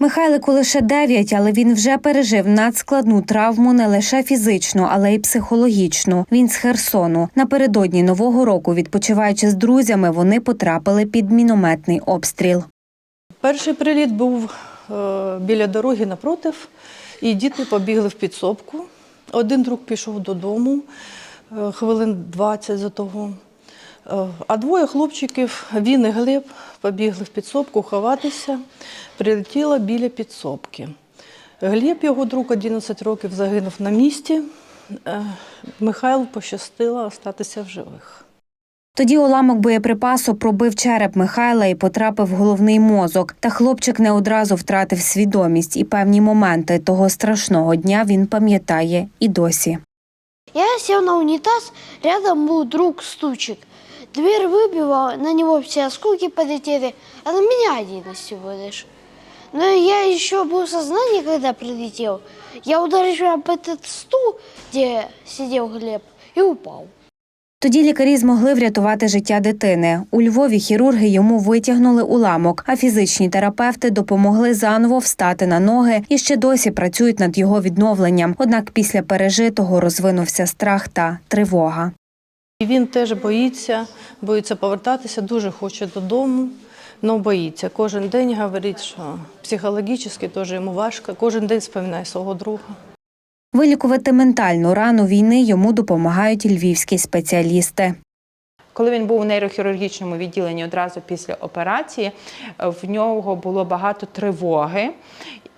Михайлику лише 9, але він вже пережив надскладну травму не лише фізичну, але й психологічну. Він з Херсону. Напередодні нового року, відпочиваючи з друзями, вони потрапили під мінометний обстріл. Перший приліт був е, біля дороги напротив, і діти побігли в підсобку. Один друг пішов додому е, хвилин 20 за того. А двоє хлопчиків, він і Глеб, побігли в підсобку ховатися, прилетіло біля підсобки. Глеб, його друг 11 років, загинув на місці. Е, Михайлу пощастило остатися в живих. Тоді уламок боєприпасу пробив череп Михайла і потрапив в головний мозок. Та хлопчик не одразу втратив свідомість, і певні моменти того страшного дня він пам'ятає і досі. Я сел на унитаз, рядом был друг стучек. Дверь выбила, на него все осколки полетели, а на меня один всего лишь. Но я еще был в сознании, когда прилетел. Я ударил об этот стул, где сидел Глеб, и упал. Тоді лікарі змогли врятувати життя дитини. У Львові хірурги йому витягнули уламок, а фізичні терапевти допомогли заново встати на ноги і ще досі працюють над його відновленням. Однак після пережитого розвинувся страх та тривога. І він теж боїться, боїться повертатися, дуже хоче додому, але боїться. Кожен день говорить, що психологічно теж йому важко. Кожен день споминає свого друга. Вилікувати ментальну рану війни йому допомагають львівські спеціалісти. Коли він був у нейрохірургічному відділенні одразу після операції, в нього було багато тривоги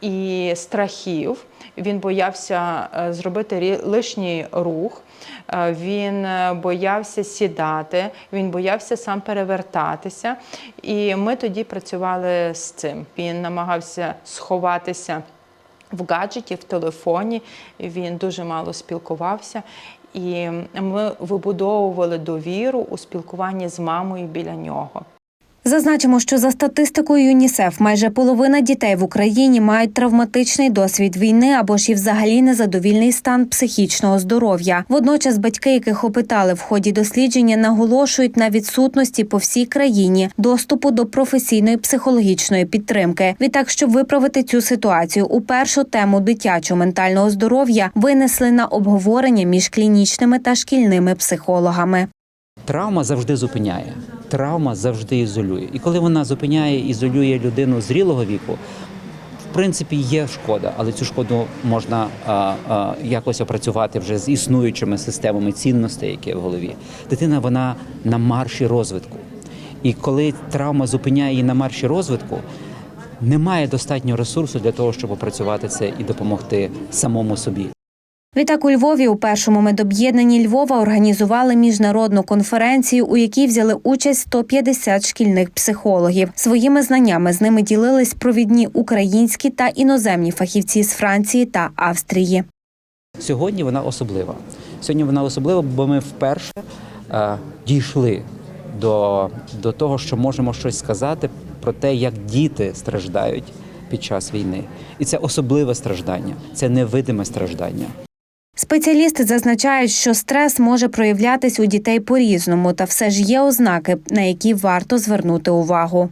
і страхів. Він боявся е, зробити лишній рух, е, він е, боявся сідати, він боявся сам перевертатися. І ми тоді працювали з цим. Він намагався сховатися в гаджеті, в телефоні. Він дуже мало спілкувався. І ми вибудовували довіру у спілкуванні з мамою біля нього. Зазначимо, що за статистикою ЮНІСЕФ майже половина дітей в Україні мають травматичний досвід війни або ж і взагалі незадовільний стан психічного здоров'я. Водночас батьки, яких опитали в ході дослідження, наголошують на відсутності по всій країні доступу до професійної психологічної підтримки. Відтак, щоб виправити цю ситуацію, у першу тему дитячого ментального здоров'я винесли на обговорення між клінічними та шкільними психологами. Травма завжди зупиняє. Травма завжди ізолює. І коли вона зупиняє, ізолює людину зрілого віку, в принципі, є шкода, але цю шкоду можна а, а, якось опрацювати вже з існуючими системами цінностей, які в голові. Дитина вона на марші розвитку. І коли травма зупиняє її на марші розвитку, немає достатньо ресурсу для того, щоб опрацювати це і допомогти самому собі. Відтак у Львові у першому медоб'єднанні Львова організували міжнародну конференцію, у якій взяли участь 150 шкільних психологів. Своїми знаннями з ними ділились провідні українські та іноземні фахівці з Франції та Австрії. Сьогодні вона особлива. Сьогодні вона особлива, бо ми вперше е, дійшли до, до того, що можемо щось сказати про те, як діти страждають під час війни. І це особливе страждання, це невидиме страждання. Спеціалісти зазначають, що стрес може проявлятись у дітей по-різному, та все ж є ознаки, на які варто звернути увагу.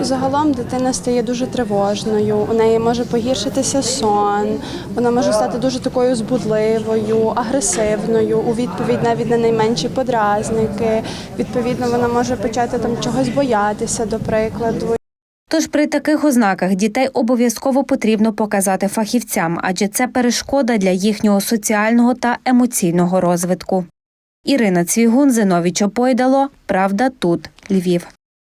Загалом дитина стає дуже тривожною, у неї може погіршитися сон, вона може стати дуже такою збудливою, агресивною, у відповідь навіть на найменші подразники. Відповідно, вона може почати там чогось боятися, до прикладу. Тож при таких ознаках дітей обов'язково потрібно показати фахівцям, адже це перешкода для їхнього соціального та емоційного розвитку. Ірина Цвігун, Зиновій Чопойдало. Правда тут Львів.